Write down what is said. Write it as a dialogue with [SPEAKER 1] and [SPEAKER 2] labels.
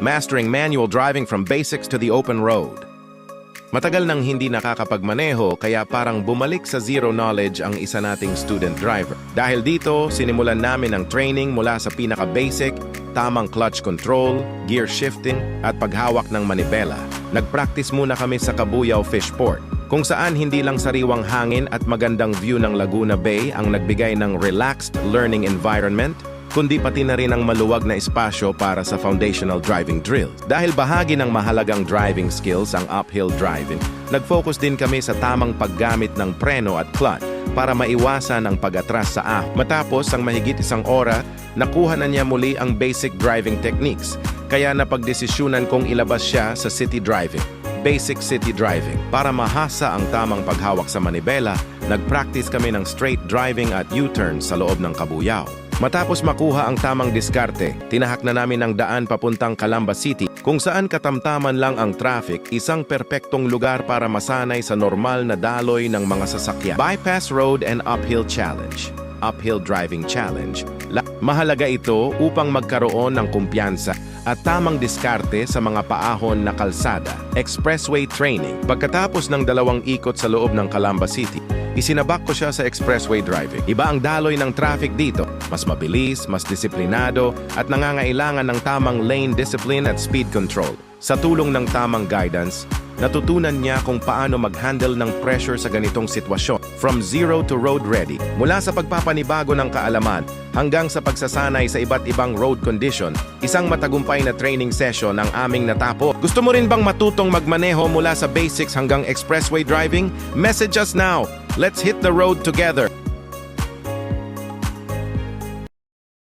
[SPEAKER 1] mastering manual driving from basics to the open road. Matagal nang hindi nakakapagmaneho kaya parang bumalik sa zero knowledge ang isa nating student driver. Dahil dito, sinimulan namin ang training mula sa pinaka-basic, tamang clutch control, gear shifting, at paghawak ng manibela. Nag-practice muna kami sa Cabuyao Fishport, kung saan hindi lang sariwang hangin at magandang view ng Laguna Bay ang nagbigay ng relaxed learning environment, kundi pati na rin ang maluwag na espasyo para sa foundational driving drill. Dahil bahagi ng mahalagang driving skills ang uphill driving, nag-focus din kami sa tamang paggamit ng preno at clutch para maiwasan ang pag-atras sa ahon. Matapos ang mahigit isang ora, nakuha na niya muli ang basic driving techniques, kaya napagdesisyonan kong ilabas siya sa city driving. Basic City Driving. Para mahasa ang tamang paghawak sa manibela, nag-practice kami ng straight driving at U-turn sa loob ng Kabuyao. Matapos makuha ang tamang diskarte, tinahak na namin ang daan papuntang Calamba City kung saan katamtaman lang ang traffic, isang perpektong lugar para masanay sa normal na daloy ng mga sasakyan. Bypass Road and Uphill Challenge. Uphill Driving Challenge. La- Mahalaga ito upang magkaroon ng kumpiyansa at tamang diskarte sa mga paahon na kalsada. Expressway Training. Pagkatapos ng dalawang ikot sa loob ng Calamba City, isinabak ko siya sa expressway driving. Iba ang daloy ng traffic dito. Mas mabilis, mas disiplinado, at nangangailangan ng tamang lane discipline at speed control. Sa tulong ng tamang guidance, natutunan niya kung paano mag-handle ng pressure sa ganitong sitwasyon. From zero to road ready, mula sa pagpapanibago ng kaalaman hanggang sa pagsasanay sa iba't ibang road condition, isang matagumpay na training session ang aming natapo. Gusto mo rin bang matutong magmaneho mula sa basics hanggang expressway driving? Message us now! Let's hit the road together!